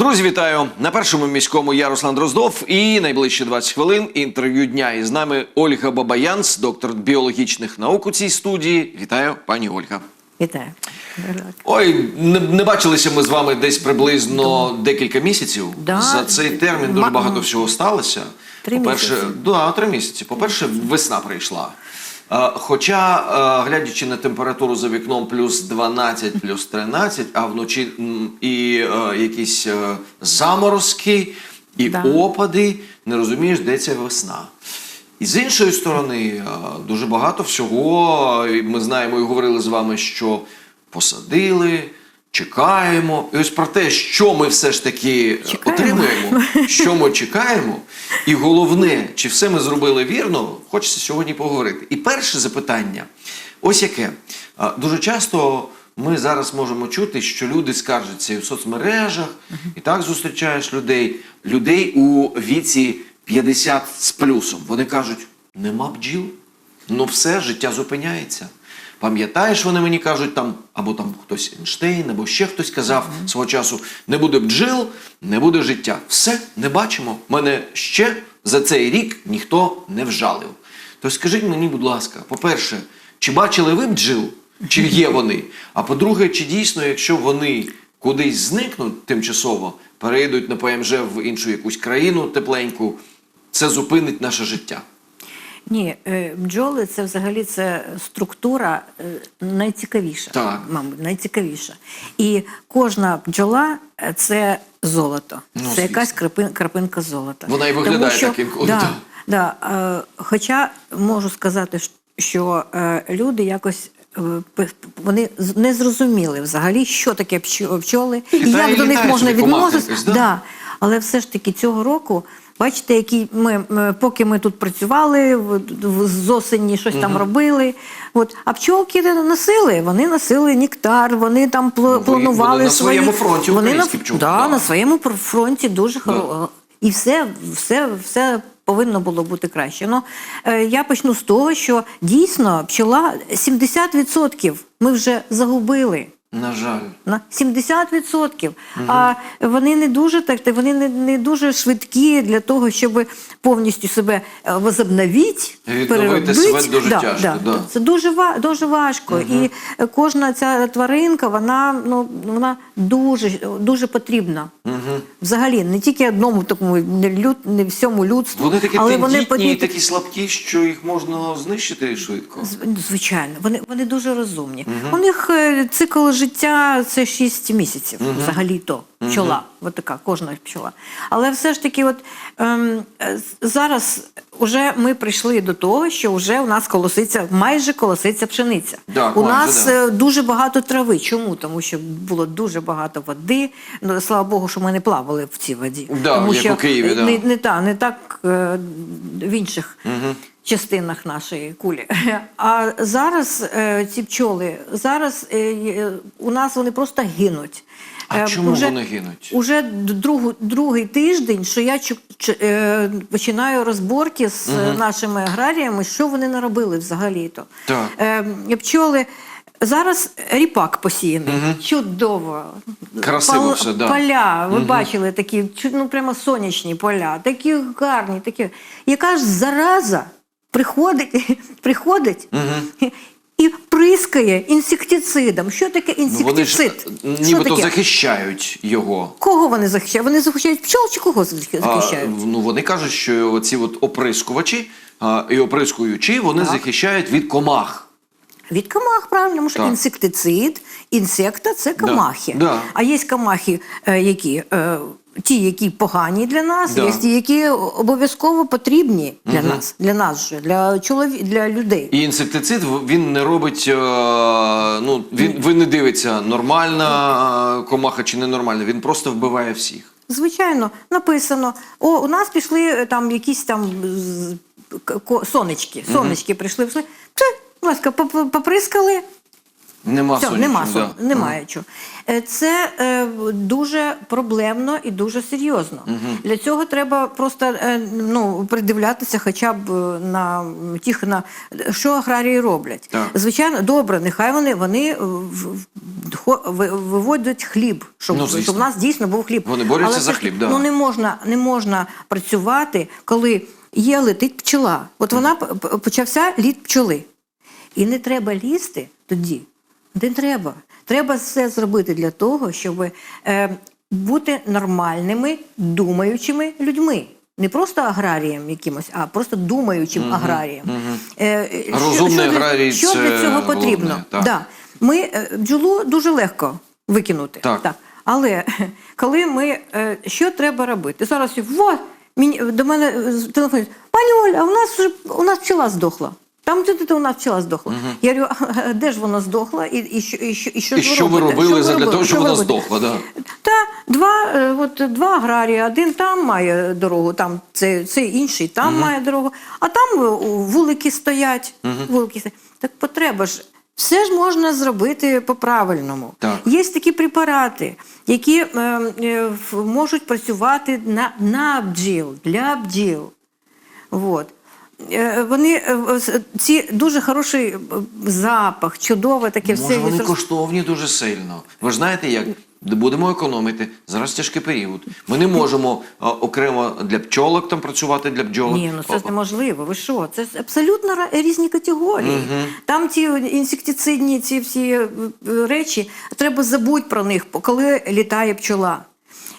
Друзі, вітаю на першому міському. Я Руслан Дроздов. І найближчі 20 хвилин інтерв'ю дня. І з нами Ольга Бабаянц, доктор біологічних наук у цій студії. Вітаю, пані Ольга. Вітаю. Ой, не, не бачилися ми з вами десь приблизно декілька місяців. Да. За цей термін дуже багато всього сталося. Три По-перше, місяці. да, три місяці. По-перше, весна прийшла. Е, Хоча, е, глядячи на температуру за вікном плюс 12, плюс 13, а вночі і е, якісь заморозки, і Да. опади, не розумієш, де ця весна. І з іншої сторони, дуже багато всього. Ми знаємо і говорили з вами, що посадили, чекаємо. І ось про те, що ми все ж таки е, Чекаємо. отримуємо, що ми чекаємо, і головне, чи все ми зробили вірно, хочеться сьогодні поговорити. І перше запитання: ось яке. Дуже часто ми зараз можемо чути, що люди скаржаться і в соцмережах, і так зустрічаєш людей, людей у віці 50 з плюсом. Вони кажуть: нема бджіл, ну все, життя зупиняється. Пам'ятаєш, вони мені кажуть там, або там хтось Ейнштейн, або ще хтось казав свого часу: не буде бджіл, не буде життя. Все, не бачимо. Мене ще за цей рік ніхто не вжалив. То скажіть мені, будь ласка, по-перше, чи бачили ви бджіл, чи є вони? А по-друге, чи дійсно, якщо вони кудись зникнуть тимчасово, перейдуть на ПМЖ в іншу якусь країну тепленьку, це зупинить наше життя? Ні, е, бджоли це взагалі це структура е, найцікавіша. Так. Мабуть, найцікавіша. І кожна бджола е, це золото. Ну, це звісно. якась крапин, крапинка золота. Вона і виглядає так інколи, Да, так. да, е, хоча можу сказати, що люди якось. Вони не зрозуміли взагалі, що таке пчо- пчоли, і Літає, як до них можна відноситися. да? Да. Але все ж таки цього року, бачите, які ми, ми поки ми тут працювали, в, в- з осені щось там робили. От, а пчолки носили, вони носили нектар, вони там Ну, планували вони на свої... своєму фронті, вони на, пчолки, да, да. на своєму фронті дуже хоро... І все, все, все повинно було бути краще. Ну, е, я почну з того, що дійсно пчола 70% ми вже загубили. На жаль. На 70%. А вони не дуже так, вони не, не дуже швидкі для того, щоб повністю себе е, возобновити, Відновити переробити. себе дуже тяжко, да. Це дуже, дуже важко. І е, кожна ця тваринка, вона, ну, вона дуже, дуже потрібна. Взагалі, не тільки одному такому, не, люд, не всьому людству, Вони такі але вони і такі слабкі, що їх можна знищити швидко. З- Звичайно, вони, вони дуже розумні. У них е, цикл життя це 6 місяців, взагалі то пчола. От така, кожна пчола. Але все ж таки, от ем, зараз вже ми прийшли до того, що вже у нас колоситься, майже колоситься пшениця. Так, у нас да. е, дуже багато трави. Чому? Тому що було дуже багато води. Ну, слава Богу, що ми не плавали в цій воді. Да, тому як що у Києві, да. не, не, та, не так е, в інших частинах нашої кулі. А зараз е, ці пчоли, зараз е, у нас вони просто гинуть. А Е, чому уже, вони гинуть? Уже другу, другий тиждень, що я чу, ч- е, починаю розборки з е, нашими аграріями, що вони наробили взагалі-то. Так. Е, пчоли. Зараз ріпак посіяний. Чудово. Красиво все, да. Поля, ви бачили такі, ну прямо сонячні поля, такі гарні, такі. Яка ж зараза приходить, приходить і прискає інсектицидом. Що таке Ну, вони ж інсектицид? е, нібито таке? захищають його. Кого вони захищають? Вони захищають пчол чи кого А, захищають? ну, вони кажуть, що оці от оприскувачі а, і оприскуючі, вони захищають від комах. Від комах, правильно, тому що Так. інсектицид, інсекта це комахи. да. А є комахи, е, які. Ті, які погані для нас, Да. є ті, які обов'язково потрібні для нас, для нас же, для чолові, для людей. І інсектицид він не робить. е, Ну, він, ви не дивиться, нормальна е, комаха чи ненормальна. Він просто вбиває всіх. Звичайно, написано. О, у нас пішли е, там якісь там сонечки. Сонечки прийшли, прийшли. Це, будь ласка, поп- поприскали. Нема Все, сонячного, нема, сон- да. немає чого. Е, Це е, дуже проблемно і дуже серйозно. Для цього треба просто е, ну, придивлятися хоча б е, на тих, на що аграрії роблять. Так. Звичайно, добре, нехай вони, вони е, виводять хліб, щоб, Ну, щоб у нас дійсно був хліб. Вони борються Але за хліб, да. Ну не можна, не можна працювати, коли є летить пчела. От вона почався літ пчоли. І не треба лізти тоді. Не треба. Треба все зробити для того, щоб е, бути нормальними, думаючими людьми. Не просто аграрієм якимось, а просто думаючим аграрієм. Е, е, що- Розумний що, для- аграрій що це для цього головне, потрібно? так. Да. Ми е, бджолу дуже легко викинути. Так. Але коли ми що що треба робити? Зараз вот, мені до мене е, телефонують, пані Оля, а у нас вже у нас пчела здохла. Там де у нас пчела здохла. Я говорю, а де ж вона здохла? І, і, що, і, що, і що І що ви робили Що робили? того, щоб Що вона здохла? Да. Та два, е, от, два аграрії, один там має дорогу, там це, це інший там має дорогу, а там е, вулики стоять. Вулики стоять. Так потреба ж. Все ж можна зробити по-правильному. Є такі препарати, які е, е, можуть працювати на, на бджіл, для бджіл. Вот. Е, Вони е, ці дуже хороший е, запах, чудове таке все. Може, вони відрос- коштовні дуже сильно. Ви ж знаєте, як будемо економити. Зараз тяжкий період. Ми не можемо а, окремо для пчолок там працювати для бджолок. Ні, ну це ж неможливо. Ви що? Це ж абсолютно різні категорії. Там ті інсектицидні ці всі речі, треба забути про них, коли літає пчола.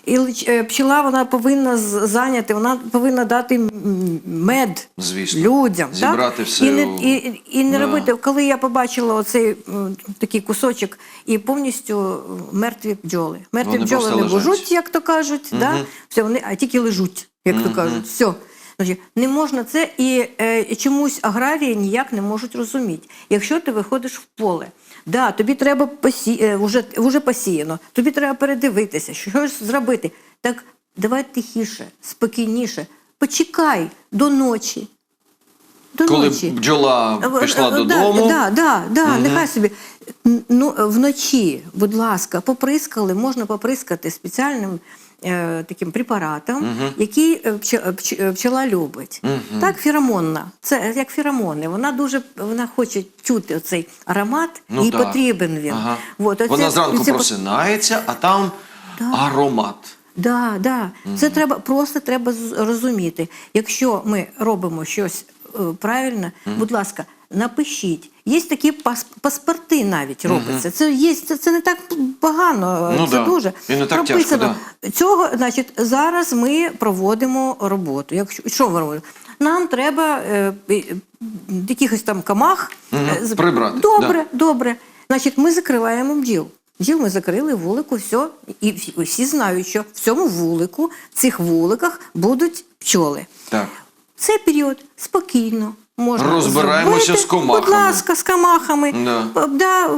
І е, пчела вона повинна зайняти, вона повинна дати мед Звісно. людям. Зібрати так? все І не, і, і не Да. робити, коли я побачила оцей такий кусочок і повністю мертві бджоли. Мертві Вони бджоли не лежать. божуть, як то кажуть, да? все, вони, а тільки лежуть, як то кажуть. Все. Не можна це, і е, чомусь аграрії ніяк не можуть розуміти. Якщо ти виходиш в поле, да, тобі треба посі... е, вже, вже посіяно, тобі треба передивитися, щось зробити. Так давай тихіше, спокійніше, почекай до ночі. До Коли ночі. бджола Е, пішла е, додому, Да, да, да, да, нехай собі. Ну, е, вночі, будь ласка, поприскали, можна поприскати спеціальним е, таким препаратом, який е, е, пч- е, пчела любить. Так, феромонна. Це як феромони. Вона дуже вона хоче чути цей аромат, Ну їй так. потрібен він. Ага. Оце- Вона зранку це- просинається, а там аромат. Да, да. Це треба просто треба розуміти. Якщо ми робимо щось е, правильно, будь ласка, напишіть. Є такі пас- паспорти навіть робляться. Це є, це, це не так погано. Ну це да. дуже І не так прописано. тяжко, Цього, значить, зараз ми проводимо роботу. Якщо що ми робимо? Нам треба е, е, якихось там камах е, Прибрати, Добре, добре. Значить, ми закриваємо бджіл. Бджіл ми закрили вулику, все. І всі, всі знають, що в цьому вулику, в цих вуликах будуть пчоли. Так. Цей період спокійно можна Розбираємося зробити. з комахами. Будь ласка, з камахами. Да. Да.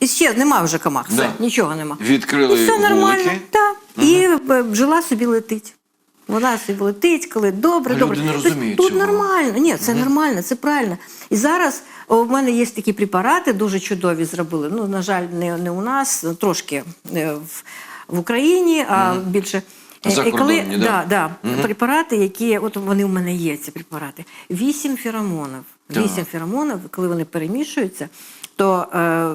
І ще нема вже комах, все, Да. нічого нема. Відкрили і все нормально. вулики. Так. І е, бджола собі летить. Вона собі летить, коли добре, А добре. люди не розуміють Тут цього. нормально. Ні, це нормально, це правильно. І зараз в мене є такі препарати, дуже чудові зробили. Ну, на жаль, не, не у нас, трошки е, в, в Україні, а більше. Е, За коли, да? да? да, Угу. препарати, які от вони у мене є, ці препарати. Вісім феромонів. Вісім феромонів, коли вони перемішуються, то е,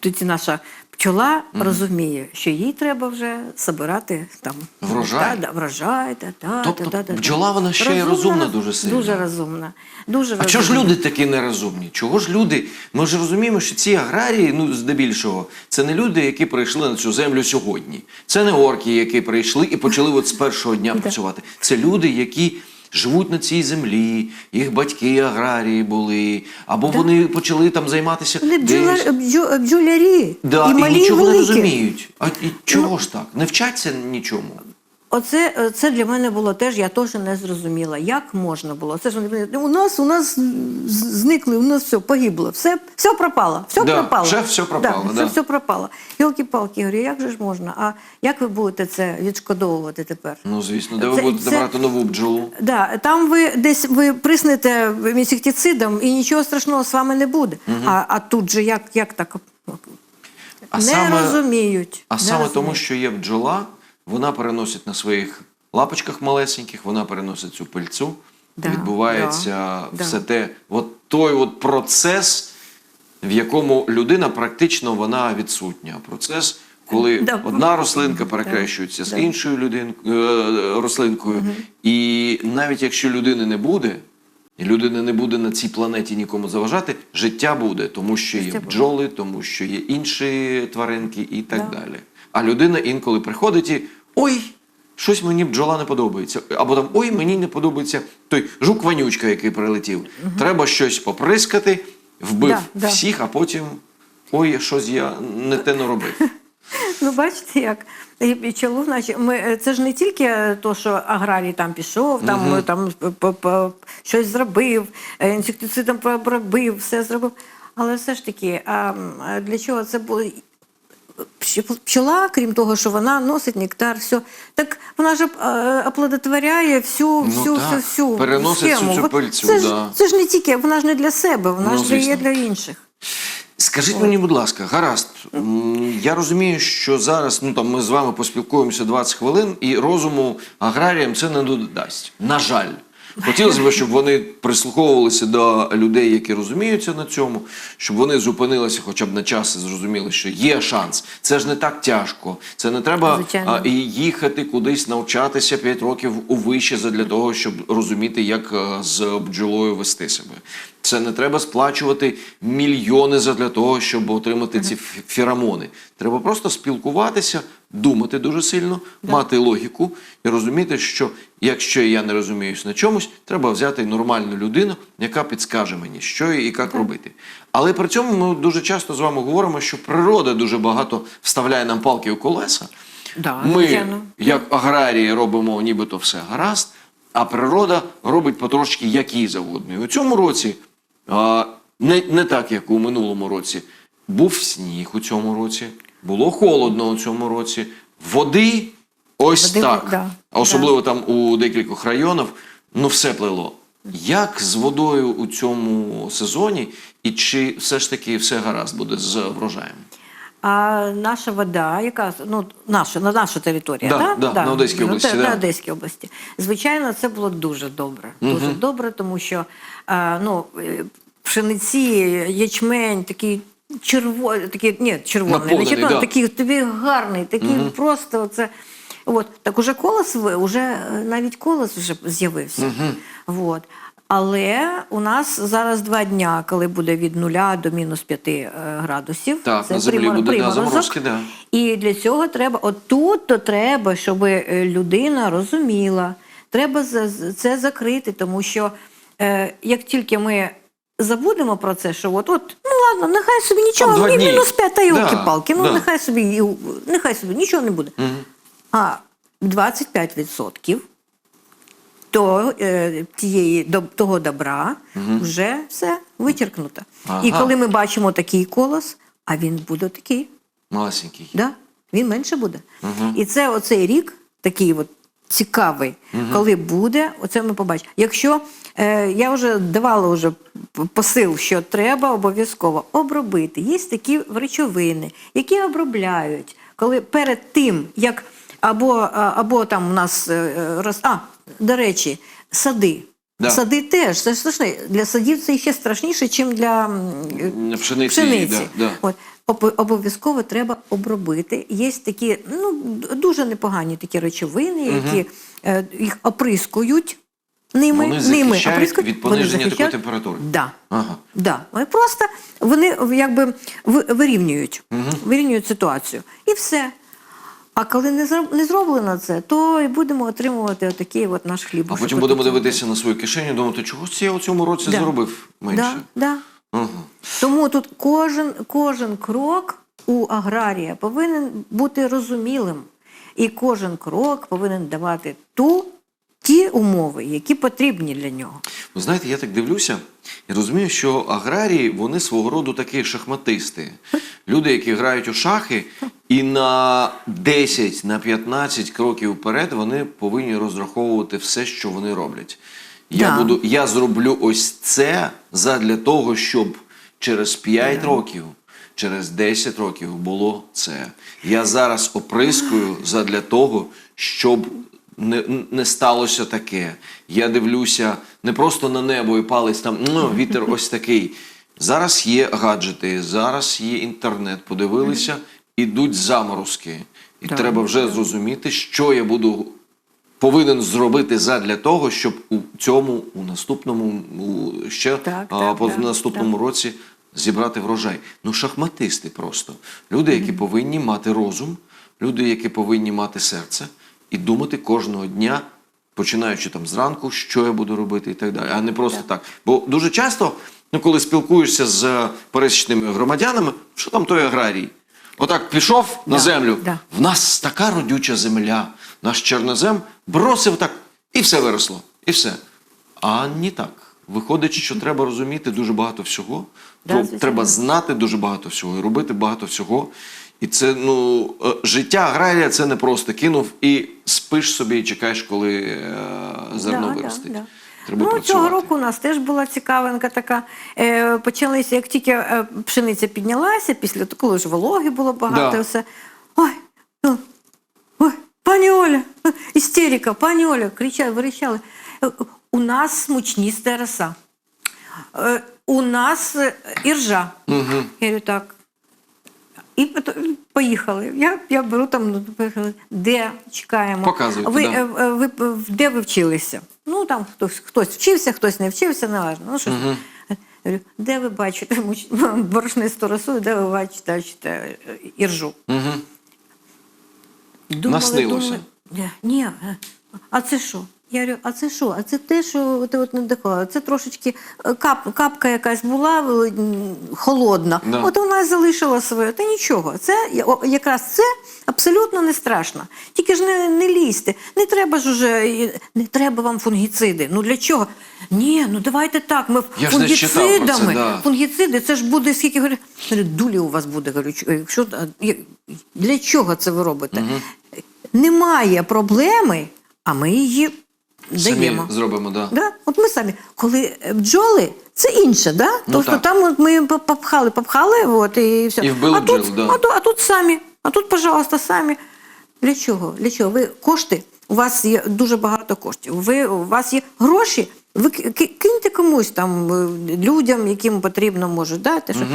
тоді наша пчола розуміє, що їй треба вже збирати там Врожай? Да, врожай, та, та, Тобто та, та, бджола, вона ще й розумна дуже сильно. Дуже розумна. Дуже А чого ж люди такі нерозумні? Чого ж люди? Ми ж розуміємо, що ці аграрії, ну здебільшого, це не люди, які прийшли на цю землю сьогодні. Це не орки, які прийшли і почали от з першого дня працювати. Це люди, які живуть на цій землі, їх батьки аграрії були, або вони почали там займатися. Вони бджолярі. Да, і і, малі, нічого не розуміють. А і чого ж так? Не вчаться нічому. Оце е, це для мене було теж, я теж не зрозуміла, як можна було. Це ж у нас у нас зникли, у нас все погибло, все, все пропало, все Да, пропало. вже все пропало, Да, да. Все, все пропало. Йолки-палки, я говорю, як же ж можна? А як ви будете це відшкодовувати тепер? Ну, звісно, де ви будете це- брати нову бджолу? Да, там ви десь ви приснете інсектицидом і нічого страшного з вами не буде. А, а тут же як, як так? А не саме- розуміють. А не саме тому, що є бджола, вона переносить на своїх лапочках малесеньких, вона переносить цю пильцю. Да, відбувається да, все да. те, от той от процес, в якому людина практично вона відсутня. Процес, коли Да. одна рослинка перекрещується з да. іншою людин, е, рослинкою. І навіть якщо людини не буде, і людина не буде на цій планеті нікому заважати, життя буде, тому що є Життя буде. бджоли, тому що є інші тваринки і так Да. далі. А людина інколи приходить і ой, щось мені бджола не подобається. Або там ой, мені не подобається той жук-ванючка, який прилетів. Треба щось поприскати, вбив Да, да. всіх, а потім ой, щось я не те не робив. Ну, бачите, як І- чолов, наче ми це ж не тільки то, що аграрій там пішов, там, е, там п- п- щось зробив, е, інсектицидом пробив, все зробив. Але все ж таки, а для чого це було? Пч- Пчола, крім того, що вона носить нектар, все, так вона ж е, оплодотворяє всю, всю, так, всю, всю переносить всю схему. цю пильцю, Це, ж, да. це ж не тільки, вона ж не для себе, вона Ну, ж звісно. для інших. Скажіть мені, будь ласка, гаразд. Я розумію, що зараз ну там ми з вами поспілкуємося 20 хвилин, і розуму аграріям це не додасть. На жаль. Хотілося б, щоб вони прислуховувалися до людей, які розуміються на цьому, щоб вони зупинилися хоча б на час і зрозуміли, що є шанс. Це ж не так тяжко. Це не треба Звичайно. а, їхати кудись навчатися 5 років у вище для того, щоб розуміти, як е, з бджолою вести себе. Це не треба сплачувати мільйони для того, щоб отримати ці феромони. Треба просто спілкуватися, думати дуже сильно, мати логіку і розуміти, що якщо я не розуміюсь на чомусь, треба взяти нормальну людину, яка підскаже мені, що і як робити. Але при цьому ми дуже часто з вами говоримо, що природа дуже багато вставляє нам палки у колеса. Да, Ми, як аграрії, робимо нібито все гаразд, а природа робить потрошки як їй завгодно. І у цьому році, не, не так, як у минулому році, був сніг у цьому році, було холодно у цьому році, води ось Води, так. да, Особливо особливо там у декількох районах, ну все плило. Як з водою у цьому сезоні, і чи все ж таки все гаразд буде з врожаєм? А наша вода, яка ну наша на наша територія, Да, да, да, на Одеській Ну, області, те- да. на Одеській області. Звичайно, це було дуже добре. Дуже добре, тому що а, ну, е, пшениці, ячмень, такий червоний, такий, ні, червоний, не червоний, да. такий тобі гарний, такий просто це. От, так уже колос, уже е, навіть колос вже з'явився. От. Але у нас зараз два дня, коли буде від нуля до мінус 5 е, градусів. Так, на землі примор- буде, да, заморозки, да. І для цього треба, отут то треба, щоб е, людина розуміла. Треба це закрити, тому що е, як тільки ми забудемо про це, що от, от ну ладно, нехай собі нічого, мі- мінус 5 та йолки-палки, ну да. нехай собі, нехай собі нічого не буде. А 25% то, е, тієї, до, того добра вже все вичеркнуто. І коли ми бачимо такий колос, а він буде такий. Малесенький. Да, він менше буде. І це оцей рік такий от цікавий, коли буде, оце ми побачимо. Якщо е, я вже давала вже посил, що треба обов'язково обробити. Є такі речовини, які обробляють, коли перед тим, як або, або там у нас е, е, роз... а, до речі, сади. Да. Сади теж це страшне. Для садів це ще страшніше, ніж для Пшениці, пшениці. да, да. От, обов'язково треба обробити. Є такі ну, дуже непогані такі речовини, які е, їх оприскують ними. Вони ними оприскують, від пониження такої температури? Да. Ага. Да. Вони просто вони якби ви- вирівнюють, вирівнюють ситуацію. І все. А коли не зроб- не зроблено це, то і будемо отримувати отакий от наш хліб. А потім будемо дивитися на свою кишеню, думати, чого це я у цьому році Да. зробив менше. Да, да. Угу. Тому тут кожен, кожен крок у аграрія повинен бути розумілим. І кожен крок повинен давати ту, ті умови, які потрібні для нього. Ви знаєте, я так дивлюся і розумію, що аграрії вони свого роду такі шахматисти. Люди, які грають у шахи, і на 10, на 15 кроків вперед вони повинні розраховувати все, що вони роблять. Я, Да. буду, я зроблю ось це задля того, щоб через 5 років, через 10 років було це. Я зараз оприскую задля того, щоб не, не сталося таке. Я дивлюся не просто на небо і палець там, ну, вітер ось такий. Зараз є гаджети, зараз є інтернет. Подивилися, ідуть заморозки. І Так. треба вже зрозуміти, що я буду повинен зробити задля того, щоб у цьому, у наступному, у ще Так, а, так, наступному році зібрати врожай. Ну, шахматисти просто. Люди, які повинні мати розум, люди, які повинні мати серце і думати кожного дня, починаючи там зранку, що я буду робити і так далі. А не просто так. Бо дуже часто, ну, коли спілкуєшся з пересічними громадянами, що там той аграрій? Отак пішов на землю. В нас така родюча земля. Наш чорнозем бросив так, і все виросло. І все. А не так. Виходить, що треба розуміти дуже багато всього. Да, то звичайно. треба знати дуже багато всього і робити багато всього. І це ну е, життя аграрія це не просто кинув і спиш собі і чекаєш, коли е, зерно Да, виростить. да, да. Треба ну, працювати. цього року у нас теж була цікавинка така. Е, почалися, як тільки е, пшениця піднялася, після того, коли ж вологи було багато, Да. все. Ой, ну, ой, пані Оля, істерика, пані Оля, кричали, верещали. Е, У нас смучніста роса. Е, у нас іржа. Угу. Я говорю, так. І поїхали. Я, я беру там, ну, поїхали. де чекаємо. Показуйте, ви, да. е, е, ви, е, де ви вчилися? Ну там хтось, хтось вчився, хтось не вчився, не важливо. Ну, щось. Говорю, де ви бачите борошнисту росу, де ви бачите, бачите іржу? Угу. Думали, Наснилося. думали. Ні, а це що? Я говорю, а це що? А це те, що ти от не дихала. Це трошечки е, кап, капка якась була холодна. Да. От вона і залишила своє. Та нічого. Це якраз це абсолютно не страшно. Тільки ж не, не лізьте. Не треба ж уже, не треба вам фунгіциди. Ну для чого? Ні, ну давайте так. Ми Я читав це, да. Фунгіциди, це ж буде скільки говорю, дулі у вас буде. Говорю, якщо для чого це ви робите? Немає проблеми, а ми її даємо. Самі зробимо, да. Да? От ми самі, коли е, бджоли, це інше, да? Ну, тобто так. там от ми попхали, попхали, от, і все. І вбили а тут, да. а, тут, а тут самі, а тут, пожалуйста, самі. Для чого? Для чого? Ви кошти, у вас є дуже багато коштів. Ви, у вас є гроші, ви ки- ки- киньте комусь там, е, людям, яким потрібно, може, дати. Що,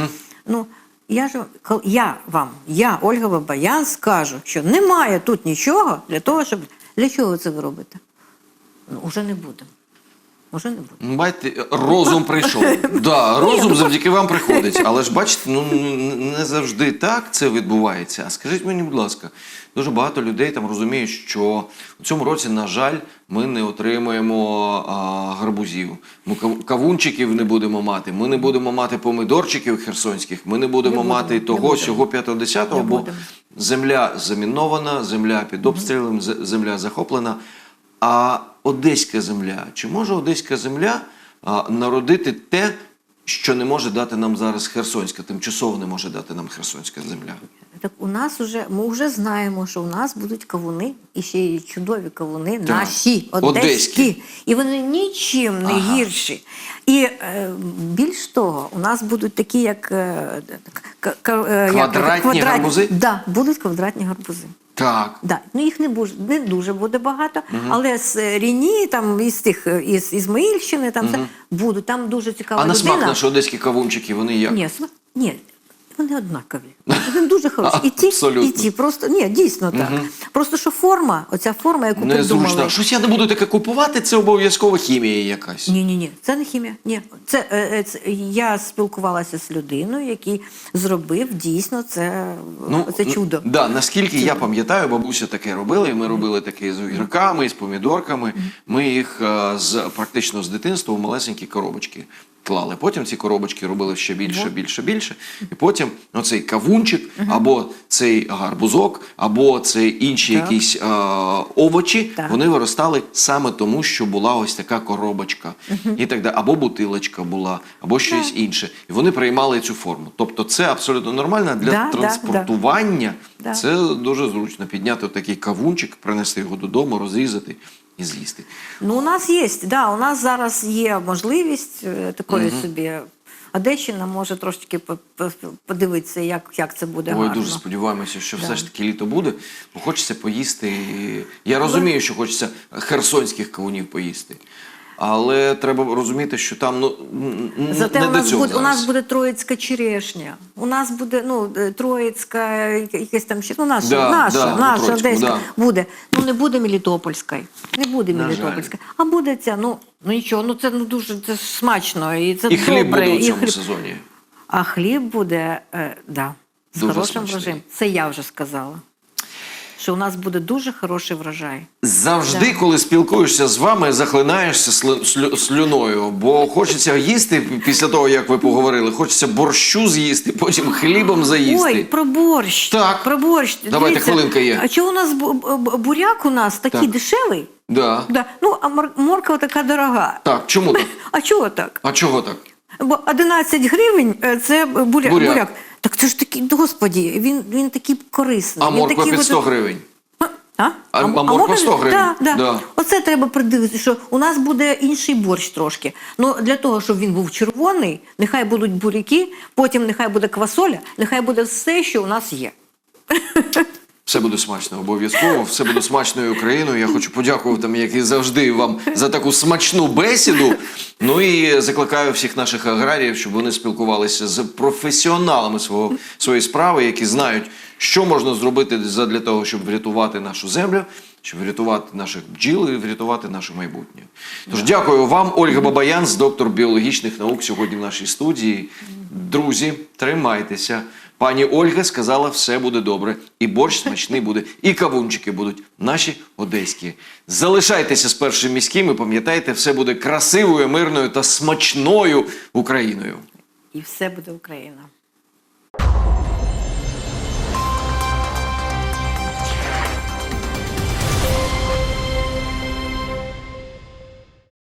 ну, я ж кол- я вам, я, Ольга Бабаян, скажу, що немає тут нічого для того, щоб. Для чого ви це ви робите? Ну, уже не будемо. Уже не будемо. Ну, Бачите, розум прийшов. Да, розум завдяки вам приходить. Але ж бачите, ну не завжди так це відбувається. А скажіть мені, будь ласка, дуже багато людей там розуміють, що у цьому році, на жаль, ми не отримуємо а, гарбузів. Ми кавунчиків не будемо мати. Ми не будемо мати помидорчиків херсонських. Ми не будемо Не мати не того, сього, п'ятого, десятого, Не бо будемо. земля замінована, земля під обстрілом, земля захоплена. А одеська земля, чи може одеська земля народити те, що не може дати нам зараз Херсонська, тимчасово не може дати нам Херсонська земля? Так у нас уже ми вже знаємо, що у нас будуть кавуни, і ще й чудові кавуни, Так. наші, Одеські. одеські. І вони нічим не Ага. гірші. І е, більш того, у нас будуть такі, як, е, е, як Квадратні гарбузи? Да, будуть квадратні гарбузи. Так. Да. Ну, їх не, буж, не дуже буде багато, але з Ріні, там, із тих, із Ізмаїльщини, там все, будуть. Там дуже цікава А на смак наші одеські кавунчики, вони як? Ні, ні, вони однакові. Вони дуже хороші. А, І ті, абсолютно. і ті. Просто ні, дійсно так. Просто що форма, оця форма, яку Незручно. придумали. Щось я не буду таке купувати, це обов'язково хімія якась. Ні, ні, ні, це не хімія. Ні, це, е, е, це я спілкувалася з людиною, який зробив дійсно це, це чудо. Да, наскільки я пам'ятаю, бабуся таке робила, і ми робили таке з огірками, з помідорками. Ми їх е, з практично з дитинства у малесенькі коробочки. Клали. Потім ці коробочки робили ще більше, більше, більше. І потім оцей кавунчик, або цей гарбузок, або цей інші Так. якісь е, овочі, Так. вони виростали саме тому, що була ось така коробочка, і так далі, або бутилочка була, або щось інше. І вони приймали цю форму. Тобто, це абсолютно нормально для Да, да, да. транспортування. Да. Це дуже зручно підняти такий кавунчик, принести його додому, розрізати і з'їсти. Ну, у нас є, да, у нас зараз є можливість такої такої собі. Одещина може по- подивитися, як, як це буде Ой, гарно. дуже сподіваємося, що Да. все ж таки літо буде, бо хочеться поїсти. Я розумію, що хочеться херсонських кавунів поїсти. Але треба розуміти, що там ну Зате не у до нас, цього буде, у нас буде троїцька черешня. У нас буде ну, е, троїцька, яке- якесь там ще. Ну, наша, Да, наша, да, наша Троїцьку, одеська да. буде. Ну, не буде Мелітопольська. Не буде На. Мелітопольська. А буде ця, ну, ну нічого, ну це ну, дуже це смачно. І це І хліб буде у цьому хліб. сезоні. А хліб буде, е, да, з Дуже хорошим смачний. врожаєм. Це я вже сказала. Що у нас буде дуже хороший врожай. Завжди, Да. коли спілкуєшся з вами, захлинаєшся сли- слю- слюною, бо хочеться їсти після того, як ви поговорили. Хочеться борщу з'їсти, потім хлібом заїсти. Ой, про борщ. Так. Про борщ. Давайте, Дивіться, хвилинка є. А чого у нас бу- бу- буряк у нас такий Так. дешевий? Да. Да. Ну, а мор- морква така дорога. Так, чому так? А чого так? А чого так? Бо 11 гривень е, це буряк. Буряк. Так це ж такий, господі, він, він такий корисний. А він морква такий під от- 100 гривень. А? А- а морква 100 гривень? Да, да. Да. Оце треба придивитися, що у нас буде інший борщ трошки. Ну для того, щоб він був червоний, нехай будуть буряки, потім нехай буде квасоля, нехай буде все, що у нас є. Все буде смачно, обов'язково. Все буде смачною Україною. Я хочу подякувати, як і завжди, вам за таку смачну бесіду. Ну і закликаю всіх наших аграріїв, щоб вони спілкувалися з професіоналами свого, своєї справи, які знають, що можна зробити для того, щоб врятувати нашу землю, щоб врятувати наших бджіл і врятувати наше майбутнє. Тож дякую вам, Ольга Бабаян, з доктор біологічних наук, сьогодні в нашій студії. Друзі, тримайтеся. Пані Ольга сказала, все буде добре, і борщ смачний буде, і кавунчики будуть наші одеські. Залишайтеся з першим міським і пам'ятайте, все буде красивою, мирною та смачною Україною. І все буде Україна.